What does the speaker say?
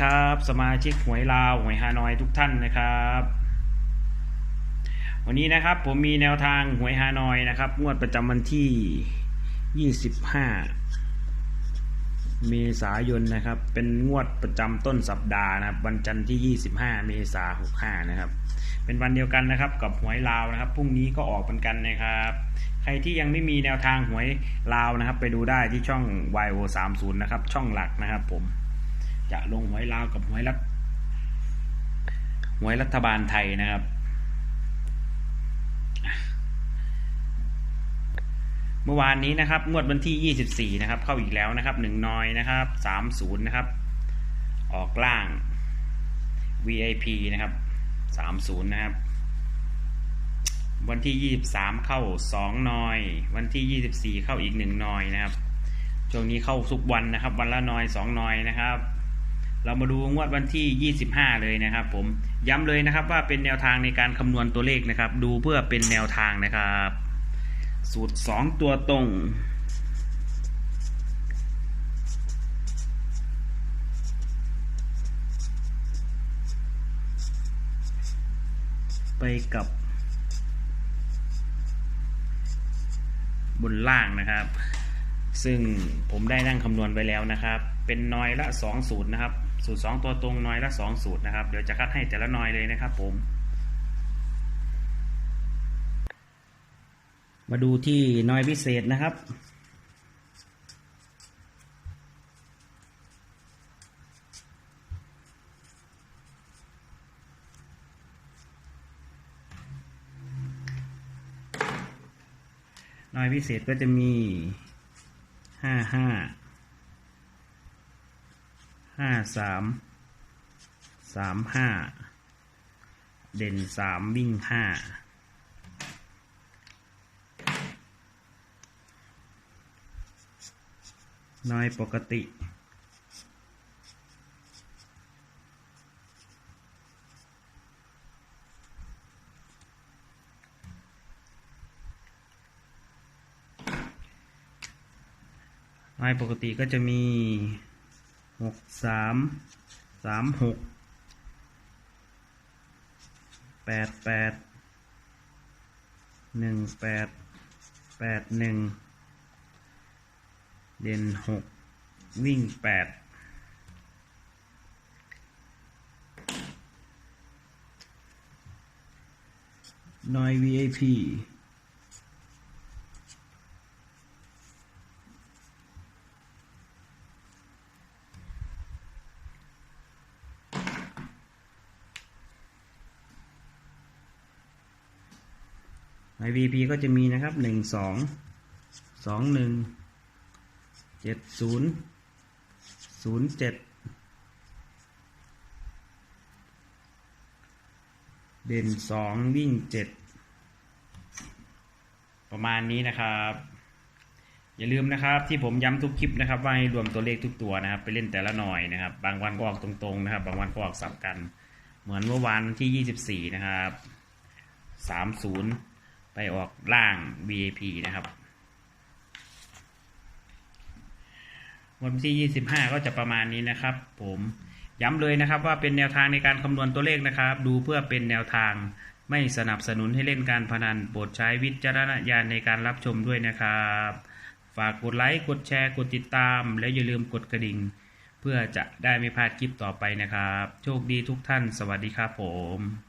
ครับ สมาชิกหวยลาวหวยฮานอยทุกท่านนะครับ วันนี้นะครับผมมีแนวทางหวยฮานอยนะครับงวดประจำวันที่ 25 เมษายนนะครับ เป็นงวดประจำต้นสัปดาห์นะครับวันจันทร์ที่ 25 เมษายน65 นะครับ เป็นวันเดียวกันนะครับกับหวยลาวนะครับพรุ่งนี้ก็ออกเหมือนกันนะครับใครที่ยังไม่มีแนวทางหวยลาวนะครับ ไปดูได้ที่ช่อง YO30 นะครับ ช่องหลักนะครับผม จะลงหวยลาวกับหวยรัฐหวยรัฐบาลไทยนะครับ เมื่อวานนี้นะครับ งวดวันที่ 24 นะครับ เข้าอีกแล้วนะครับหนึ่งนอยนะครับ 30 นะครับ ออกล่าง VIP นะครับ 30 นะครับวันที่ 23 เข้า 2 นอย วันที่ 24 เข้าอีก 1 นอยนะครับ ช่วงนี้เข้าทุกวันนะครับ วันละนอย 2 นอยนะครับ เรามาดูงวดวันที่ 25 เลยนะครับ ผมย้ำเลยนะครับว่าเป็นแนวทางในการคำนวณตัวเลขนะครับ ดูเพื่อเป็นแนวทางนะครับ สูตร 2 ตัวตรงไปกับบนล่างนะครับ ซึ่งผมได้นั่งคำนวณไว้แล้วนะครับ เป็นนอยละ2สูตรนะครับ สูตร 2 ตัวตรงนอยละ2สูตรนะครับ เดี๋ยวจะคัดให้แต่ละนอยเลยนะครับผม มาดูที่นอยพิเศษนะครับนอยพิเศษก็จะมี ห้าห้าห้าสามสามห้าเด่นสามวิ่งห้าน้อยปกติ น้อยปกติก็จะมีหกสามสามหกแปดแปดหนึ่งแปดแปดหนึ่งเด่นหกวิ่งแปดน้อย VIP ใน VP ก็จะมีนะครับหนึ่งสองสองหนึ่งเจ็ดศูนย์ศูนย์เจ็ดเด่นสองวิ่งเจ็ดประมาณนี้นะครับ อย่าลืมนะครับที่ผมย้ำทุกคลิปนะครับ ว่าให้รวมตัวเลขทุกตัวนะครับ ไปเล่นแต่ละหน่อยนะครับ บางวันก็ออกตรงๆนะครับ บางวันก็ออกสับกัน เหมือนเมื่อวานที่ 24 นะครับ 30 ไปออกล่าง VIP นะครับ วันที่ 25 ก็จะประมาณนี้นะครับ ผมย้ำเลยนะครับว่าเป็นแนวทางในการคำนวณตัวเลขนะครับ ดูเพื่อเป็นแนวทางไม่สนับสนุนให้เล่นการพนันโปรดใช้วิจารณญาณในการรับชมด้วยนะครับ ฝากกดไลค์กดแชร์กดติดตาม และอย่าลืมกดกระดิ่ง เพื่อจะได้ไม่พลาดคลิปต่อไปนะครับ โชคดีทุกท่าน สวัสดีครับผม